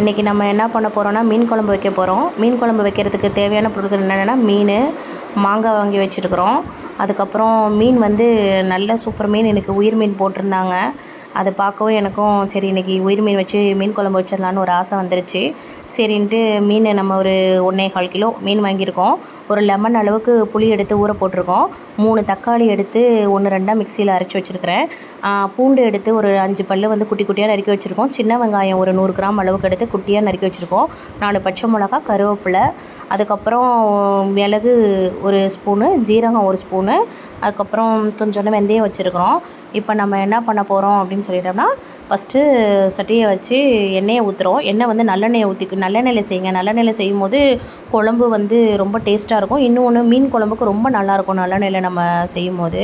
இன்றைக்கி நம்ம என்ன பண்ண போகிறோம்னா மீன் குழம்பு வைக்க போகிறோம் மீன் குழம்பு வைக்கிறதுக்கு தேவையான பொருட்கள் என்னென்னா மீன் மாங்காய் வாங்கி வச்சுருக்குறோம். அதுக்கப்புறம் மீன் வந்து நல்ல சூப்பர் மீன் எனக்கு உயிர் மீன் போட்டிருந்தாங்க. அதை பார்க்கவும் எனக்கும் சரி இன்றைக்கி உயிர் மீன் வச்சு மீன் குழம்பு வச்சிடலான்னு ஒரு ஆசை வந்துருச்சு. சரின்ட்டு மீன் நம்ம ஒரு ஒன்றே கால் கிலோ மீன் வாங்கியிருக்கோம். ஒரு லெமன் அளவுக்கு புளி எடுத்து ஊற போட்டிருக்கோம். மூணு தக்காளி எடுத்து ஒன்று ரெண்டாக மிக்சியில் அரைச்சி வச்சுருக்கிறேன். பூண்டு எடுத்து ஒரு அஞ்சு பல் வந்து குட்டி குட்டியாக நறுக்கி வச்சுருக்கோம். சின்ன வெங்காயம் ஒரு நூறு கிராம் அளவுக்கு எடுத்து குட்டியாக நறுக்கி வச்சுருக்கோம். நாலு பச்சை மிளகா கருவேப்பிலை அதுக்கப்புறம் மிளகு ஒரு ஸ்பூனு ஜீரகம் ஒரு ஸ்பூனு அதுக்கப்புறம் கொஞ்சோண்டு வெந்தயம் வச்சுருக்குறோம். இப்போ நம்ம என்ன பண்ண போகிறோம் அப்படின்னு சொல்லிட்டோம்னா ஃபஸ்ட்டு சட்டியை வச்சு எண்ணெயை ஊற்றுறோம் எண்ணெய் வந்து நல்லெண்ணெயை ஊற்றி நல்லெண்ணெயில் செய்யுங்க. நல்லெண்ணெயில் செய்யும் போது குழம்பு வந்து ரொம்ப டேஸ்ட்டாக இருக்கும். இன்னொன்று மீன் குழம்புக்கு ரொம்ப நல்லாயிருக்கும் நல்லெண்ணெயில் நம்ம செய்யும் போது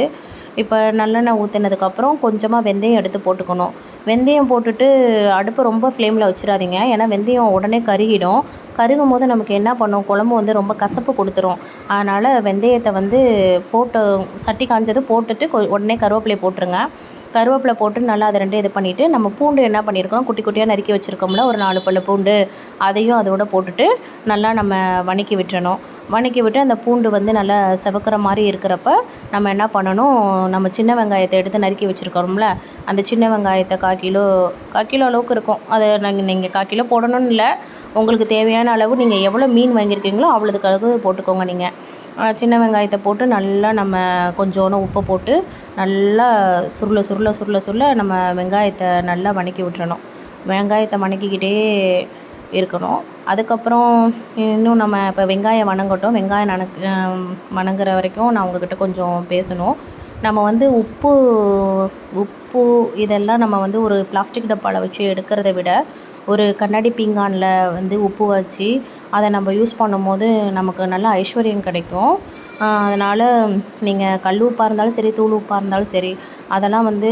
இப்போ நல்லெண்ணெய் ஊற்றினதுக்கப்புறம் கொஞ்சமாக வெந்தயம் எடுத்து போட்டுக்கணும். வெந்தயம் போட்டுட்டு அடுப்பை ரொம்ப ஃப்ளேமில் வச்சிடாதீங்க. ஏன்னா வெந்தயம் உடனே கருகிடும். கருகும் போது நமக்கு என்ன பண்ணும்? குழம்பு வந்து ரொம்ப கசப்பு கொடுத்துரும். அதனால் வெந்தயத்தை வந்து போட்டு சட்டி காஞ்சது போட்டுட்டு கொ உடனே கருவேப்பிலையை போட்டுருங்க. கருவேப்பிலை போட்டு நல்லா அதை ரெண்டும் இது பண்ணிவிட்டு நம்ம பூண்டு என்ன பண்ணியிருக்கோம் குட்டி குட்டியாக நறுக்கி வச்சுருக்கோம்ல ஒரு நாலு பல்லு பூண்டு அதையும் அதோட போட்டுட்டு நல்லா நம்ம வணக்கி விட்டுறணும். வணக்கி விட்டு அந்த பூண்டு வந்து நல்லா செவக்கிற மாதிரி இருக்கிறப்ப நம்ம என்ன பண்ணணும் நம்ம சின்ன வெங்காயத்தை எடுத்து நறுக்கி வச்சுருக்கோம்ல அந்த சின்ன வெங்காயத்தை கால் கிலோ கால் கிலோ அளவுக்கு இருக்கும். அதை நாங்கள் நீங்கள் கால் கிலோ போடணும்னு இல்லை உங்களுக்கு தேவையான அளவு நீங்கள் எவ்வளோ மீன் வாங்கியிருக்கீங்களோ அவ்வளோதுக்கு அளவு போட்டுக்கோங்க நீங்கள் சின்ன வெங்காயத்தை போட்டு நல்லா நம்ம கொஞ்சோண்டு உப்பை போட்டு நல்லா சுருள சுருள சுருள சுருள நம்ம வெங்காயத்தை நல்லா வணக்கி விட்டுறணும். வெங்காயத்தை வணக்கிக்கிட்டே இருக்கணும். அதுக்கப்புறம் இன்னும் நம்ம இப்போ வெங்காயம் வணங்கட்டும். வெங்காயம் நனக் வணங்குற வரைக்கும் நான் உங்ககிட்ட கொஞ்சம் பேசணும். நம்ம வந்து உப்பு உப்பு இதெல்லாம் நம்ம வந்து ஒரு பிளாஸ்டிக் டப்பாவில் வச்சு எடுக்கிறத விட ஒரு கண்ணாடி பீங்கானில் வந்து உப்பு வச்சு அதை நம்ம யூஸ் பண்ணும்போது நமக்கு நல்ல ஐஸ்வர்யம் கிடைக்கும். அதனால் நீங்கள் கல் உப்பாக இருந்தாலும் சரி தூள் உப்பாக இருந்தாலும் சரி அதெல்லாம் வந்து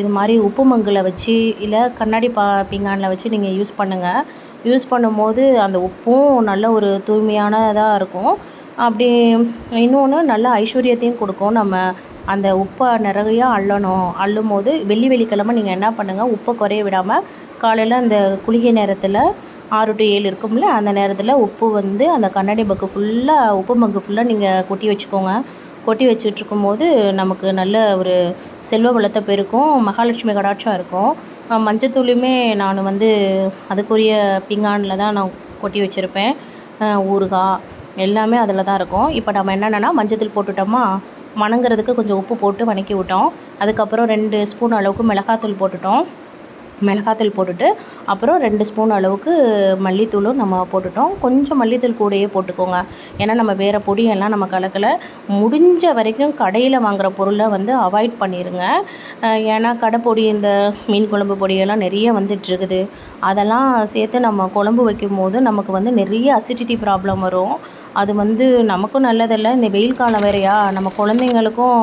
இது மாதிரி உப்பு மங்கில் வச்சு இல்லை கண்ணாடி பா பீங்கானில் வச்சு நீங்கள் யூஸ் பண்ணுங்கள் யூஸ் பண்ணும்போது அந்த உப்பும் நல்ல ஒரு தூய்மையானதாக இருக்கும். அப்படி இன்னொன்று நல்ல ஐஸ்வர்யத்தையும் கொடுக்கும். நம்ம அந்த உப்பை நிறையா அள்ளணும். அள்ளும் போது வெள்ளி வெள்ளிக்கிழம நீங்கள் என்ன பண்ணுங்கள் உப்பை குறைய விடாமல் காலையில் அந்த குளிகை நேரத்தில் ஆறு டு ஏழு இருக்கும்ல அந்த நேரத்தில் உப்பு வந்து அந்த கண்ணாடி பக்கு ஃபுல்லாக உப்பு மக்கு ஃபுல்லாக நீங்கள் கொட்டி வச்சுக்கோங்க. கொட்டி வச்சுட்ருக்கும் போது நமக்கு நல்ல ஒரு செல்வ வளத்தை பெருக்கும். மகாலட்சுமி கடாட்சம் இருக்கும். மஞ்சத்தூளுமே நான் வந்து அதுக்குரிய பிங்கானில் தான் நான் கொட்டி வச்சுருப்பேன். ஊறுகாய் எல்லாமே அதில் தான் இருக்கும். இப்போ நம்ம என்னென்னா மஞ்சத்தூள் போட்டுட்டோமா வணங்குறதுக்கு கொஞ்சம் உப்பு போட்டு வணக்கி விட்டோம் அதுக்கப்புறம் ரெண்டு ஸ்பூன் அளவுக்கு மிளகாத்தூள் போட்டுட்டோம். மிளகாத்தூள் போட்டுட்டு அப்புறம் ரெண்டு ஸ்பூன் அளவுக்கு மல்லித்தூளும் நம்ம போட்டுட்டோம். கொஞ்சம் மல்லித்தூள் கூடையே போட்டுக்கோங்க. ஏன்னா நம்ம வேறு பொடியெல்லாம் நம்ம கலக்கலை. முடிஞ்ச வரைக்கும் கடையில் வாங்குகிற பொருளை வந்து அவாய்ட் பண்ணிடுங்க ஏன்னா கடை பொடி இந்த மீன் குழம்பு பொடியெல்லாம் நிறைய வந்துட்டுருக்குது. அதெல்லாம் சேர்த்து நம்ம குழம்பு வைக்கும் போது நமக்கு வந்து நிறைய அசிடிட்டி ப்ராப்ளம் வரும். அது வந்து நமக்கும் நல்லதில்லை. இந்த வெயில் காலம் வேறையா நம்ம குழந்தைங்களுக்கும்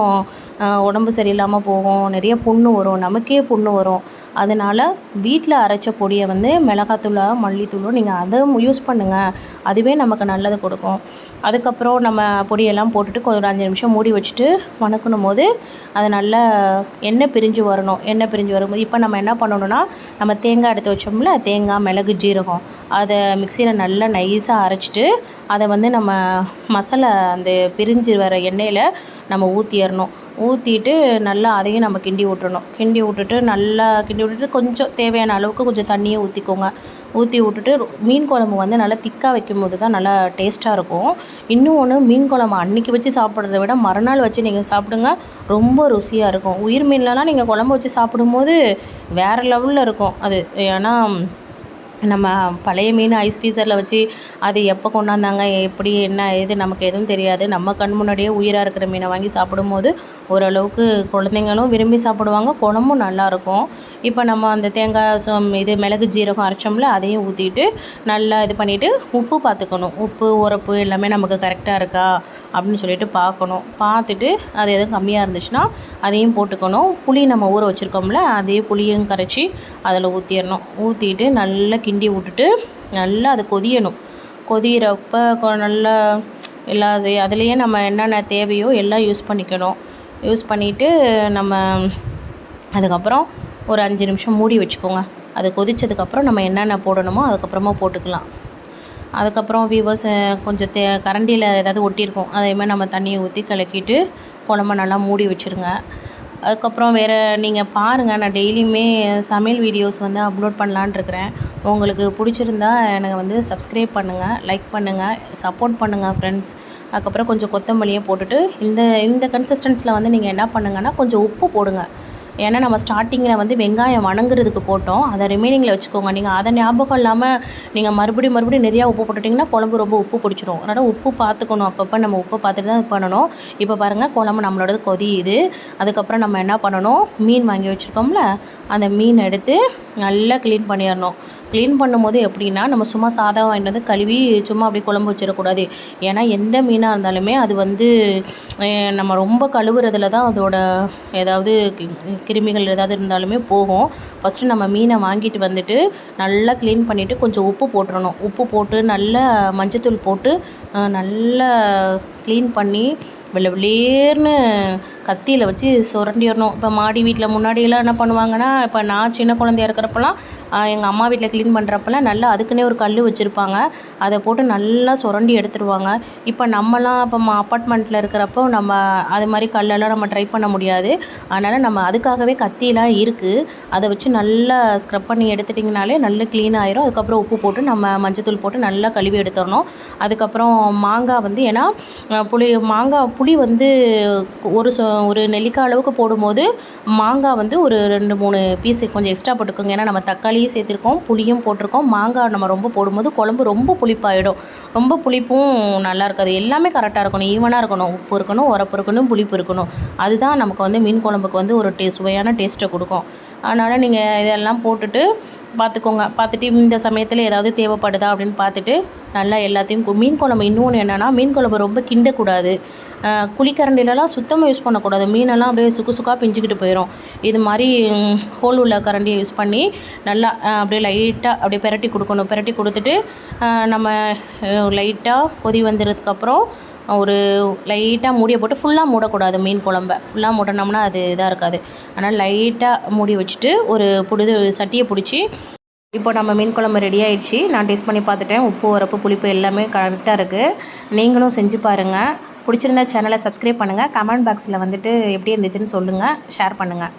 உடம்பு சரியில்லாமல் போகும். நிறைய புண்ணு வரும். நமக்கே புண்ணு வரும். அதனால் வீட்டில் அரைச்ச பொடியை வந்து மிளகாத்தூளோ மல்லித்தூளோ நீங்கள் அதை யூஸ் பண்ணுங்கள் அதுவே நமக்கு நல்லது கொடுக்கும். அதுக்கப்புறம் நம்ம பொடியெல்லாம் போட்டுட்டு ஒரு அஞ்சு நிமிஷம் மூடி வச்சுட்டு வணக்கணும் போது அது நல்லா எண்ணெய் பிரிஞ்சு வரணும். எண்ணெய் பிரிஞ்சு வரும்போது இப்போ நம்ம என்ன பண்ணணும்னா நம்ம தேங்காய் எடுத்து வச்சோம்ல தேங்காய் மிளகு ஜீரகம் அதை மிக்சியில் நல்லா நைஸாக அரைச்சிட்டு அதை வந்து நம்ம மசாலா அந்த பிரிஞ்சு வர எண்ணெயில் நம்ம ஊற்றிடணும் ஊற்றிட்டு நல்லா அதையும் நம்ம கிண்டி விட்டுறணும். கிண்டி விட்டுட்டு நல்லா கிண்டி விட்டுட்டு கொஞ்சம் தேவையான அளவுக்கு கொஞ்சம் தண்ணியை ஊற்றிக்கோங்க ஊற்றி விட்டுட்டு மீன் குழம்பு வந்து நல்லா திக்காக வைக்கும் போது தான் நல்லா டேஸ்ட்டாக இருக்கும். இன்னும் ஒன்று மீன் குழம்பு அன்றைக்கி வச்சு சாப்பிட்றத விட மறுநாள் வச்சு நீங்கள் சாப்பிடுங்க ரொம்ப ருசியாக இருக்கும். உயிர் மீன்லலாம் நீங்கள் குழம்பு வச்சு சாப்பிடும்போது வேறு லெவலில் இருக்கும். அது ஏன்னா நம்ம பழைய மீன் ஐஸ் ஃப்ரீசரில் வச்சு அது எப்போ கொண்டாந்தாங்க? எப்படி என்ன ஏது நமக்கு எதுவும் தெரியாது. நம்ம கண் முன்னாடியே உயிராக இருக்கிற மீனை வாங்கி சாப்பிடும்போது ஓரளவுக்கு குழந்தைங்களும் விரும்பி சாப்பிடுவாங்க குழம்பும் நல்லாயிருக்கும் இப்போ நம்ம அந்த தேங்காய் சோ இது மிளகு ஜீரகம் அரைச்சோம்ல அதையும் ஊற்றிட்டு நல்லா இது பண்ணிவிட்டு உப்பு பார்த்துக்கணும் உப்பு உரப்பு எல்லாமே நமக்கு கரெக்டாக இருக்கா? அப்படின்னு சொல்லிட்டு பார்க்கணும் பார்த்துட்டு அது எதுவும் கம்மியாக இருந்துச்சுன்னா அதையும் போட்டுக்கணும். புளி நம்ம ஊற வச்சுருக்கோம்ல அதே புளியும் கரைச்சி அதில் ஊற்றிடணும் ஊற்றிட்டு நல்லா கிண்டி விட்டுட்டு நல்லா அது கொதியணும். கொதிகிறப்ப நல்லா எல்லா அதுலேயே நம்ம என்னென்ன தேவையோ எல்லாம் யூஸ் பண்ணிக்கணும். யூஸ் பண்ணிவிட்டு நம்ம அதுக்கப்புறம் ஒரு அஞ்சு நிமிஷம் மூடி வச்சுக்கோங்க. அது கொதித்ததுக்கப்புறம் நம்ம என்னென்ன போடணுமோ அதுக்கப்புறமா போட்டுக்கலாம். அதுக்கப்புறம் வீவர்ஸ் கொஞ்சம் தே கரண்டியில் ஏதாவது ஒட்டியிருக்கும். அதேமாதிரி நம்ம தண்ணியை ஊற்றி கலக்கிட்டு குழம்ப நல்லா மூடி வச்சுருங்க. அதுக்கப்புறம் வேறு நீங்கள் பாருங்கள் நான் டெய்லியுமே சமையல் வீடியோஸ் வந்து அப்லோட் பண்ணலான்னு இருக்கிறேன் உங்களுக்கு பிடிச்சிருந்தா எனக்கு வந்து சப்ஸ்கிரைப் பண்ணுங்கள் லைக் பண்ணுங்கள் சப்போர்ட் பண்ணுங்கள் ஃப்ரெண்ட்ஸ் அதுக்கப்புறம் கொஞ்சம் கொத்தமல்லியை போட்டுட்டு இந்த இந்த கன்சிஸ்டன்ஸில் வந்து நீங்கள் என்ன பண்ணுங்கன்னா கொஞ்சம் உப்பு போடுங்கள் ஏன்னா நம்ம ஸ்டார்டிங்கில் வந்து வெங்காயம் வணங்குறதுக்கு போட்டோம். அதை ரிமைனிங்கில் வச்சுக்கோங்க. நீங்கள் அதை ஞாபகம் இல்லாமல் நீங்கள் மறுபடியும் மறுபடியும் நிறையா உப்பு போட்டுட்டிங்கன்னா குழம்பு ரொம்ப உப்பு பிடிச்சிரும். அதனால் உப்பு பார்த்துக்கணும். அப்பப்போ நம்ம உப்பு பார்த்துட்டு தான் இது பண்ணணும். இப்போ பாருங்கள் குழம்பு நம்மளோடது கொதியுது. அதுக்கப்புறம் நம்ம என்ன பண்ணணும்? மீன் வாங்கி வச்சுருக்கோம்ல அந்த மீன் எடுத்து நல்லா க்ளீன் பண்ணிடணும். க்ளீன் பண்ணும்போது எப்படின்னா நம்ம சும்மா சாதம் வாங்கிட்டு வந்து கழுவி சும்மா அப்படியே குழம்பு வச்சிடக்கூடாது. ஏன்னா எந்த மீனாக இருந்தாலுமே அது வந்து நம்ம ரொம்ப கழுவுறதுல தான் அதோட ஏதாவது கிருமிகள் ஏதாவது இருந்தாலுமே போகும். ஃபஸ்ட்டு நம்ம மீனை வாங்கிட்டு வந்துட்டு நல்லா க்ளீன் பண்ணிவிட்டு கொஞ்சம் உப்பு போட்டுறணும். உப்பு போட்டு நல்லா மஞ்சத்தூள் போட்டு நல்லா க்ளீன் பண்ணி வெள்ளை வெளியேர்னு கத்தியில் வச்சு சுரண்டிடணும். இப்போ மாடி வீட்டில் முன்னாடியெல்லாம் என்ன பண்ணுவாங்கன்னா இப்போ நான் சின்ன குழந்தையா இருக்கிறப்பெல்லாம் எங்கள் அம்மா வீட்டில் க்ளீன் பண்ணுறப்பெல்லாம் நல்லா அதுக்குன்னே ஒரு கல் வச்சுருப்பாங்க. அதை போட்டு நல்லா சுரண்டி எடுத்துருவாங்க. இப்போ நம்மலாம் இப்போ அப்பார்ட்மெண்ட்டில் இருக்கிறப்போ நம்ம அது மாதிரி கல்லெல்லாம் நம்ம ட்ரை பண்ண முடியாது. அதனால் நம்ம அதுக்காகவே கத்திலாம் இருக்குது அதை வச்சு நல்லா ஸ்க்ரப் பண்ணி எடுத்துட்டிங்கனாலே நல்லா க்ளீன் ஆயிரும். அதுக்கப்புறம் உப்பு போட்டு நம்ம மஞ்சத்தூள் போட்டு நல்லா கழுவி எடுத்துடணும். அதுக்கப்புறம் மாங்காய் வந்து ஏன்னா புளி மாங்காய் புளி வந்து ஒரு சொ ஒரு நெல்லிக்காய் அளவுக்கு போடும்போது மாங்காய் வந்து ஒரு ரெண்டு மூணு பீஸ் கொஞ்சம் எக்ஸ்ட்ரா போட்டுக்கோங்க. ஏன்னா நம்ம தக்காளியும் சேர்த்துருக்கோம் புளியும் போட்டிருக்கோம். மாங்காய் நம்ம ரொம்ப போடும்போது குழம்பு ரொம்ப புளிப்பாயிடும். ரொம்ப புளிப்பும் நல்லா இருக்காது. எல்லாமே கரெக்டாக இருக்கணும். ஈவனாக இருக்கணும். உப்பு இருக்கணும் உரப்பு இருக்கணும் புளிப்பு இருக்கணும். அதுதான் நமக்கு வந்து மீன் குழம்புக்கு வந்து ஒரு டே சுவையான டேஸ்ட்டை கொடுக்கும். அதனால் நீங்கள் இதெல்லாம் போட்டுட்டு பார்த்துக்கோங்க. பார்த்துட்டு இந்த சமயத்தில் ஏதாவது தேவைப்படுதா அப்படின்னு பார்த்துட்டு நல்லா எல்லாத்தையும் கு- மீன் குழம்பு. இன்னொன்று என்னென்னா மீன் குழம்பு ரொம்ப கிண்டக்கூடாது. குழிக்கரண்டிலலாம் சுத்தமாக யூஸ் பண்ணக்கூடாது. மீனெல்லாம் அப்படியே சுக்கு சுக்காக பிஞ்சுக்கிட்டு போயிடும் இது மாதிரி ஹோல் உள்ள கரண்டியை யூஸ் பண்ணி நல்லா அப்படியே லைட்டாக அப்படியே பெரட்டி கொடுக்கணும். பெரட்டி கொடுத்துட்டு நம்ம லைட்டாக கொதி வந்ததுக்கப்புறம் ஒரு லைட்டாக மூடியை போட்டு ஃபுல்லாக மூடக்கூடாது மீன் குழம்ப. ஃபுல்லாக மூடினோம்னா அது இதாக இருக்காது. ஆனால் லைட்டாக மூடி வச்சுட்டு ஒரு புடிது சட்டியை பிடிச்சி இப்போ நம்ம மீன் குழம்பு ரெடி ஆயிடுச்சு. நான் டேஸ்ட் பண்ணி பார்த்துட்டேன். உப்பு உரப்பு புளிப்பு எல்லாமே கரெக்டாக இருக்குது நீங்களும் செஞ்சு பாருங்கள் பிடிச்சிருந்தா சேனலை சப்ஸ்கிரைப் பண்ணுங்கள் கமெண்ட் பாக்ஸில் வந்துட்டு எப்படி இருந்துச்சுன்னு சொல்லுங்கள் ஷேர் பண்ணுங்கள்